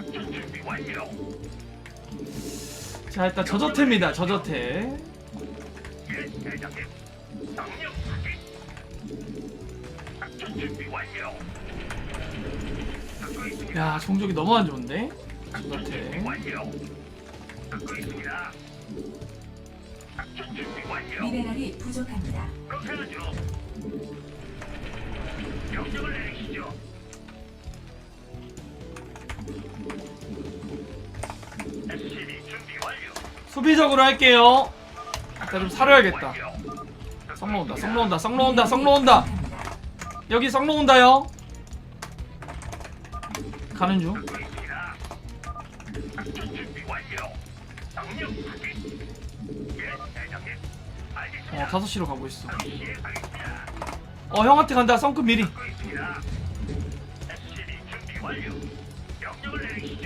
작전 준비 완료. 자 일단 저저태입니다 저저태 예, 대장님. 명령 확인. 작전 준비 완료. 듣고 있습니다. 야 종족이 너무 안 좋은데 저저태 완료. 듣고 있습니다. 작전 준비 완료. 미네랄이 부족합니다. 그렇게 하죠. 명령을 내리시 수비적으로 할게요 일단 좀 사려야겠다 썩 놓온다 썩 놓온다 썩 놓온다 썩 놓온다 부족합니다. 여기 썩 놓온다요 가는 중. 어 알겠습니다. 5시로 가고 있어. 어 형한테 간다 썬크 미리.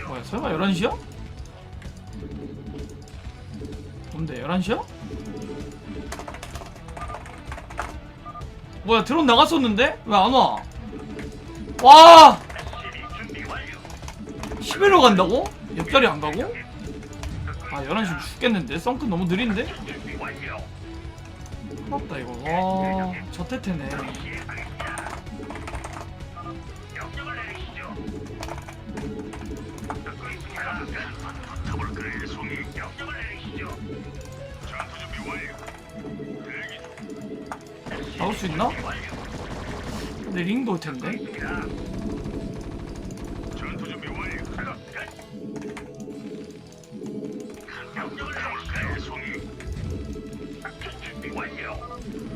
뭐야 설마 11시야? 뭔데 11시야? 뭐야 드론 나갔었는데? 왜 안 와? 와! SCB 준비 완료. 11로 간다고? 옆자리 안 가고? 아 11시면 죽겠는데? 썬크 너무 느린데? 준비 완료. 큰일 났다 이거 와 저 태태네 수 있나? 근데 링도 올 텐데.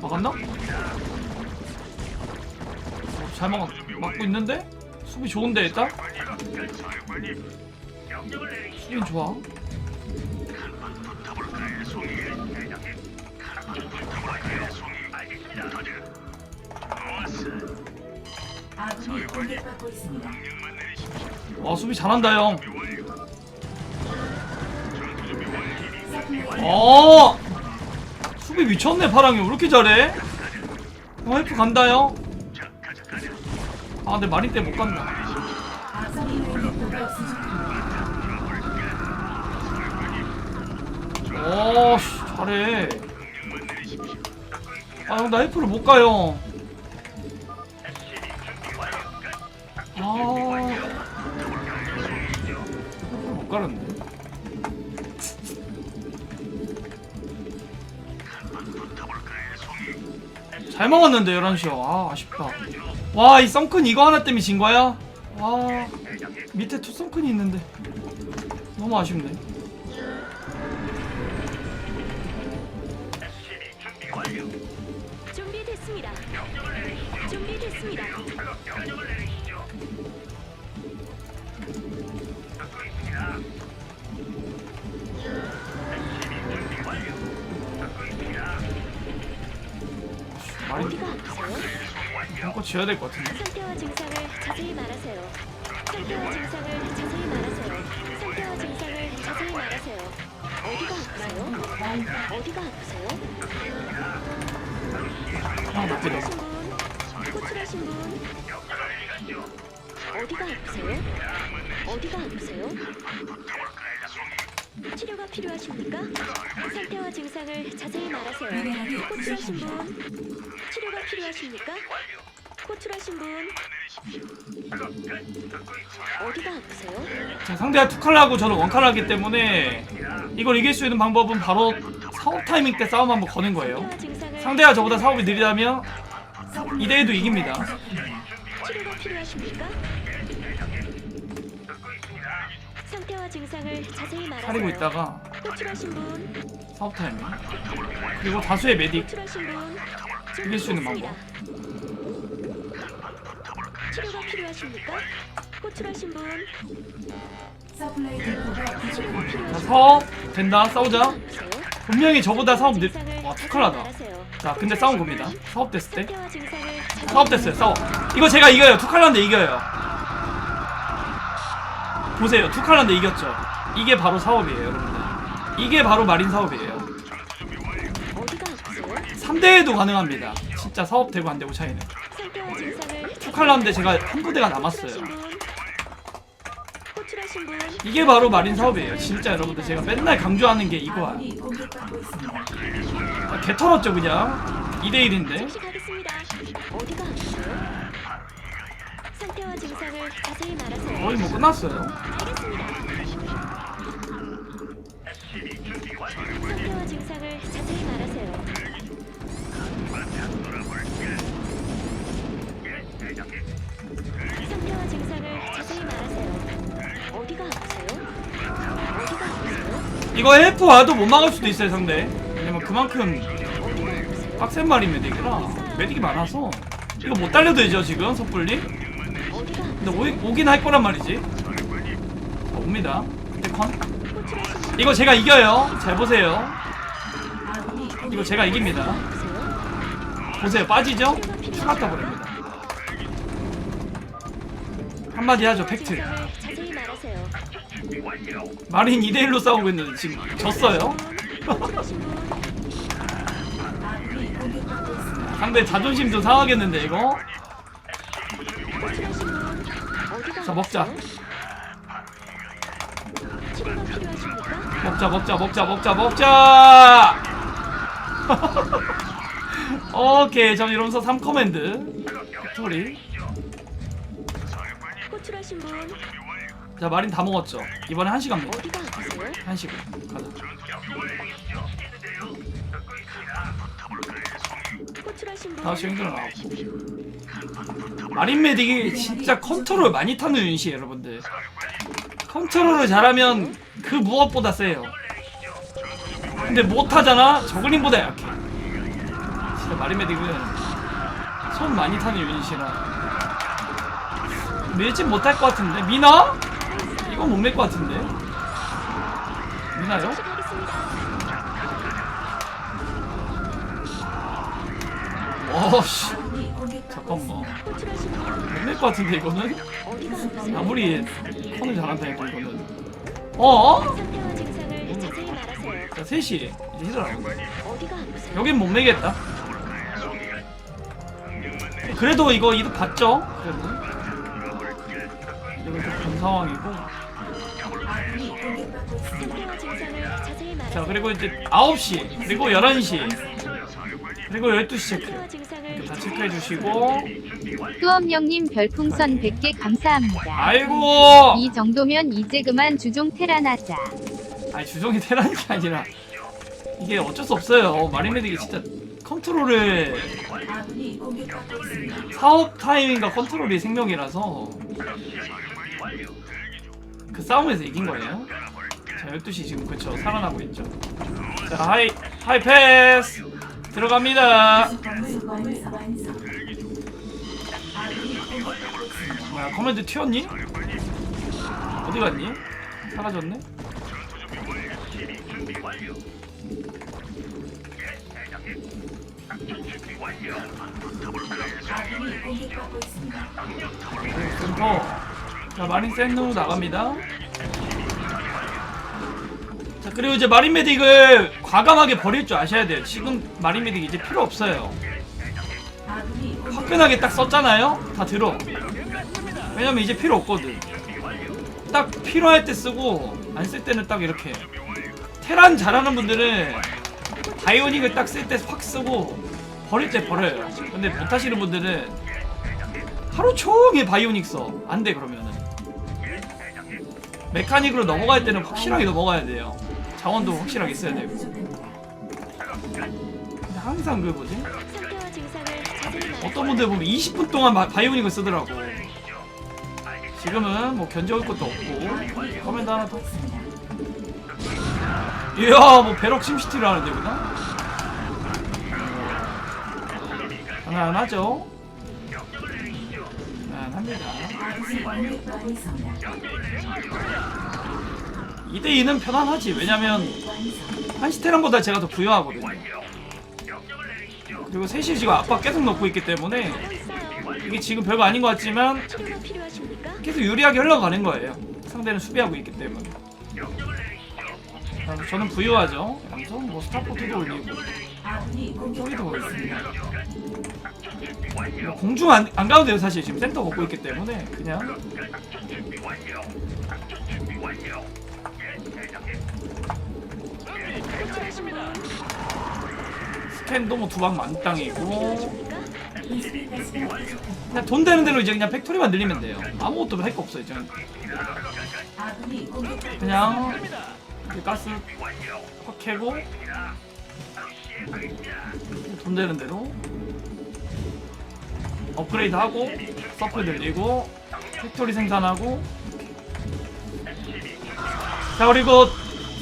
막았나? 어, 잘 막아 막고 있는데? 수비 좋은데 일단? 수비는 좋아 아군이 공격받고 있습니다. 와 수비 잘한다 형 어! 수비 미쳤네 파랑이 왜 이렇게 잘해? 어 헬프 간다 형. 아 근데 마린 때 못 간다. 오 씨, 잘해. 아 형 나 헬프를 못 가요 아못 송이? 잘 먹었는데 11시야 아 아쉽다 와 이 썬큰 이거 하나 때문에 진 거야? 와. 밑에 투 썬큰이 있는데 너무 아쉽네. 준비됐습니다. 준비됐습니다. 어디가 아프세요? 한거 지어야 될 것 같은데 상태와 증상을 자세히 말하세요. 상태와 증상을 자세히 말하세요. 상태와 증상을 자세히 말하세요. 어디가 아프세요? 어디가 아프세요? 아 맞게 돼 호출하신 분? 호출하신. 어디가 아프세요? 어디가 아프세요? 치료가 필요하십니까? 상태와 증상을 자세히 말하세요. 호출하신 분? 치료가 필요하십니까? 호출하신 분? 어디가 아프세요? 자, 상대가 투칼하고 저는 원칼하기 때문에 이걸 이길 수 있는 방법은 바로 사업 타이밍 때 싸움 한번 거는 거예요 상대가 저보다 사업이 느리다면 2대1도 이깁니다 증상을 자세히 말하세요. 차리고 있다가 호출하신 분? 사업 타이밍 그리고 다수의 메딕 호출하신 분? 이길 수 있는 준비됐습니다. 치료가 필요하십니까? 호출하신 분? 서플라이 디포가 치료가 부족합니다. 자? 사업 된다 싸우자? 분명히 저보다 사업 느... 증상을 와 자세히 투칼하다 말하세요. 자 근데 싸움 겁니다 사업 됐을 때 상태와 증상을 자세히 사업 됐어요 싸워. 이거 제가 이겨요 투칼란데 이겨요 보세요. 투칼란데 이겼죠. 이게 바로 사업이에요 여러분들. 이게 바로 마린 사업이에요. 어디가 아프세요? 3대에도 가능합니다. 진짜 사업 되고 안 되고 차이는. 증상을 투칼란데 제가 한 부대가 남았어요. 이게 바로 마린 사업이에요. 진짜 여러분들 제가 맨날 강조하는 게 이거야 있습니다. 개 털었죠 그냥? 2대1인데 즉시 가겠습니다. 어디가 아프세요? 상태와 증상을 자세히 말하세요. 거의 뭐 끝났어요 알겠습니다. SCB 준비 완료. 상태와 증상을 자세히 말하세요. 예, 대장님. 상태와 증상을 자세히 말하세요. 어디가 아프세요? 어디가 아프세요? 이거 헬프 와도 못 막을 수도 있어요 상대 왜냐면 그만큼 어디가 아프세요? 빡센 말이 메딕이라 메딕이 많아서 이거 못 달려도 되죠 지금 섣불리 근데 오, 오긴 할 거란 말이지 자, 옵니다 그때 컨 호출하신 분 이거 제가 이겨요 잘 보세요 이거 제가 이깁니다? 보세요 빠지죠? 추가 타버립니다 한마디 하죠 팩트. 마린 2대1로 싸우고 있는데 지금 졌어요. 상대 자존심 좀 상하겠는데 이거 자, 먹자. 먹자 먹자 먹자 먹자 먹자! 오케이 전 이러면서 3커맨드. 스토리. 호출하신 분자 마린 다 먹었죠. 이번에 한시 갑니다 어디가 아프세요? 한시 가자 호출하신 분. 다시 형들 나왔고 마린 메딕이 진짜 컨트롤 많이 타는 유닛이에요 여러분들. 컨트롤을 잘하면 그 무엇보다 세요. 근데 못하잖아? 저글링보다 약해. 진짜 마린 메딕은 손 많이 타는 유닛이라. 밀진 못할 것 같은데? 미나? 이건 못밀것 같은데? 미나요? 즉시 가겠습니다. 어씨 잠깐만 있습니다. 호출하신 분못밀것 같은데 이거는? 아무리 컨을 잘한다 해도 이거는 어? 자 3시 이제 히드라 어디가 아프세요? 여긴 못 매겠다 그래도 이거 이득 봤죠? 그래도 이거 좀본 상황이고 자. 그리고 이제 9시 그리고 11시 그리고 12시 체크 다 체크해 주시고 수업령님 별풍선 100개 감사합니다. 아이고 이 정도면 이제 그만 주종 테란하자. 아니 주종이 테라는 게 아니라 이게 어쩔 수 없어요 마린메딕이 진짜 컨트롤을. 사업 타이밍과 컨트롤이 생명이라서 그 싸움에서 이긴 거예요. 자, 12시 지금 그쵸 살아나고 있죠. 자, 하이 하이 패스 들어갑니다. 뭐야 커맨드 튀었니? 어디 갔니? 사라졌네. 센터. 자, 마린 센누 나갑니다. 자, 그리고 이제 마린 메딕을 과감하게 버릴 줄 아셔야 돼요. 지금 마린 메딕 이제 필요 없어요. 화끈하게 딱 썼잖아요? 다 들어. 왜냐면 이제 필요 없거든. 딱 필요할 때 쓰고 안 쓸 때는 딱 이렇게. 테란 잘하는 분들은 바이오닉을 딱 쓸 때 확 쓰고 버릴 때 버려요. 근데 못하시는 분들은 하루 종일 바이오닉 써. 안 돼 그러면은. 메카닉으로 넘어갈 때는 확실하게 넘어가야 돼요. 자원도 확실하게 써야 되고. 근데 항상 그 뭐지? 어떤 분들 보면 20분 동안 바, 바이오닉을 쓰더라고. 지금은 뭐 견제할 것도 없고 커맨드 하나 더. 이야 뭐 배럭 심시티를 하는데 구나 편안하죠? 편안합니다. 2대2는 편안하지. 왜냐면. 한시테란보다 제가 더 부유하거든요. 그리고 셋이 지금 압박 계속 넣고 있기 때문에. 이게 지금 별거 아닌 것 같지만? 계속 유리하게 흘러가는 거예요. 상대는 수비하고 있기 때문에. 자, 저는 부유하죠. 그래서 뭐 스타포트도 올리고 있습니다. 보겠습니다. 뭐 공중 안, 안 가도 돼요 사실 지금 센터 먹고 있기 때문에 그냥 스캔도 뭐 만땅이고 베스핀 가스가 부족합니다. 그냥 돈 되는 대로 이제 그냥 팩토리만 늘리면 돼요 아무것도 할 거 없어요 이제 그냥 이렇게 가스. 확 캐고. 돈 되는 대로 업그레이드 하고 서플 늘리고 팩토리 생산하고 자 그리고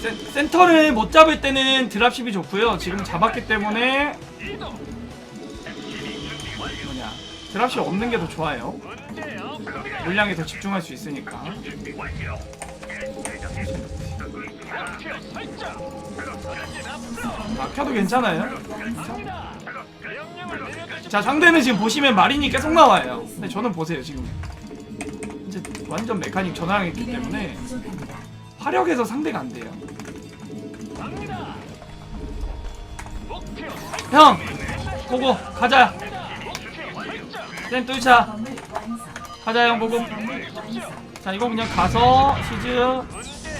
센, 센터를 못 잡을 때는 드랍십이 좋고요. 지금 잡았기 때문에 뭐냐 드랍십 없는 게 더 좋아요. 물량에 더 집중할 수 있으니까. 완료. 막혀도 괜찮아요. 자 상대는 지금 보시면 마린이 계속 나와요. 근데 저는 보세요 지금. 이제 완전 메카닉 전환했기 때문에 화력에서 상대가 안 돼요 형 보고 가자 센 뚫자. 가자 형 보고. 자 이거 그냥 가서 시즈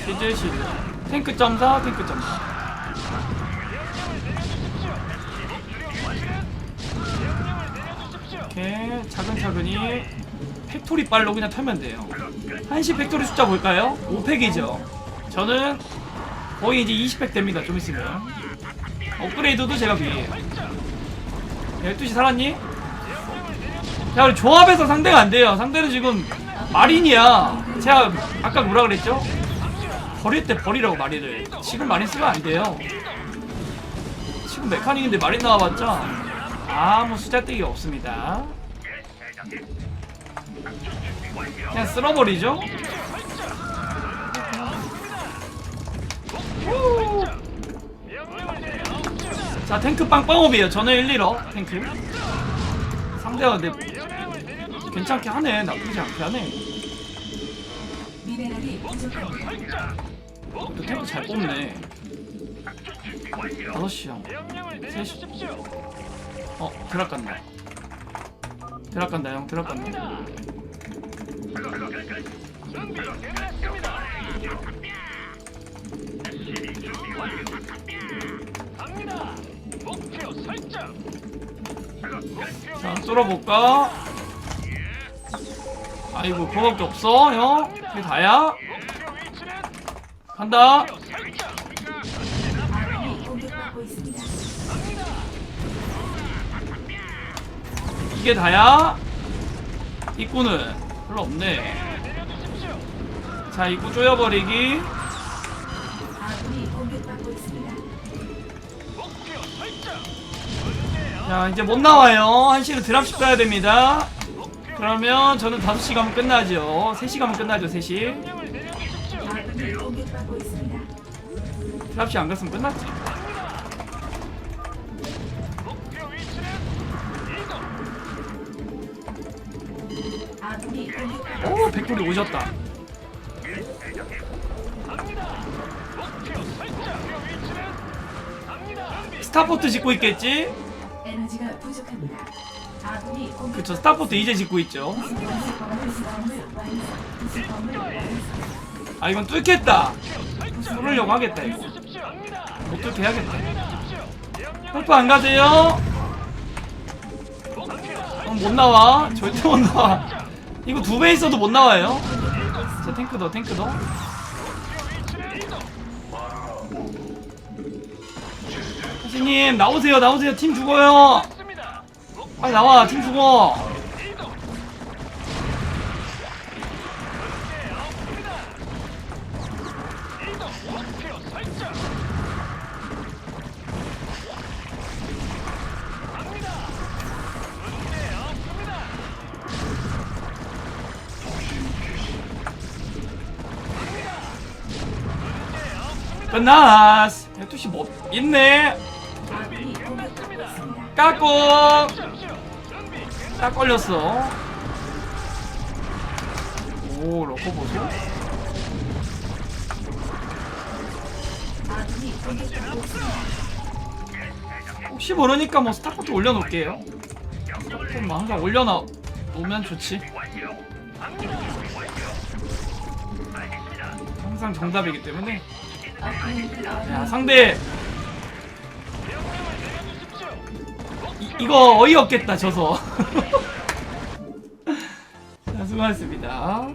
시즈 시즈 탱크 점사 탱크 점사 이렇게 차근차근히 팩토리 빨로 그냥 털면 돼요 한시 팩토리 숫자 볼까요? 5팩이죠 저는 거의 이제 20팩 됩니다. 좀 있으면. 업그레이드도 제가 위에요 12시 살았니? 야 우리 조합에서 상대가 안 돼요. 상대는 지금 마린이야. 제가 아까 뭐라 그랬죠? 버릴 때 버리라고 마린을. 지금 마린 쓰면 안 돼요. 지금 메카닉인데 마린 나와봤자 아무 수자떼기 없습니다. 그냥 쓸어버리죠? 후. 자 탱크 빵빵업이에요. 저는 1, 2러 탱크. 상대가 근데 괜찮게 하네. 나쁘지 않게 하네. 미네랄이 부족합니다. 또 탱크 잘 뽑네. 5시 형 3시 어 드랍 간다. 드랍 간다 형. 드랍 간다 자 뚫어볼까 아이고 그거밖에 없어 형 그게 다야 간다. 이게 다야? 입구는 별로 없네. 자, 입구 쪼여버리기. 자, 이제 못 나와요. 1시로 드랍십 가야 됩니다. 그러면 저는 5시 가면 끝나죠. 3시 가면 끝나죠, 3시. 아군이 공격받고 있습니다. 드랍십 안 갔으면 끝났지. 오, 백돌이 오셨다. 스타포트 짓고 있겠지? 에너지가 부족합니다. 아군이 그쵸, 스타포트 이제 짓고 있죠. 아, 이건 뚫겠다. 뚫으려고 하겠다, 이거. 못 뚫게 해야겠다. 헬프 안 가세요? 어, 못 나와. 절대 못 나와. 이거 두 배 있어도 못 나와요. 자, 탱크 더, 탱크 더. 선생님, 나오세요, 나오세요. 팀 죽어요. 빨리 나와, 팀 죽어. 끝났어. 12시 뭐, 있네. 까꿍. 딱 걸렸어. 오 러커 보소. 혹시 모르니까 뭐 스타포트 올려놓을게요. 뭐 항상 올려놔 놓으면 좋지. 항상 정답이기 때문에. 자 상대 이, 이거 어이없겠다 져서. 자 수고하셨습니다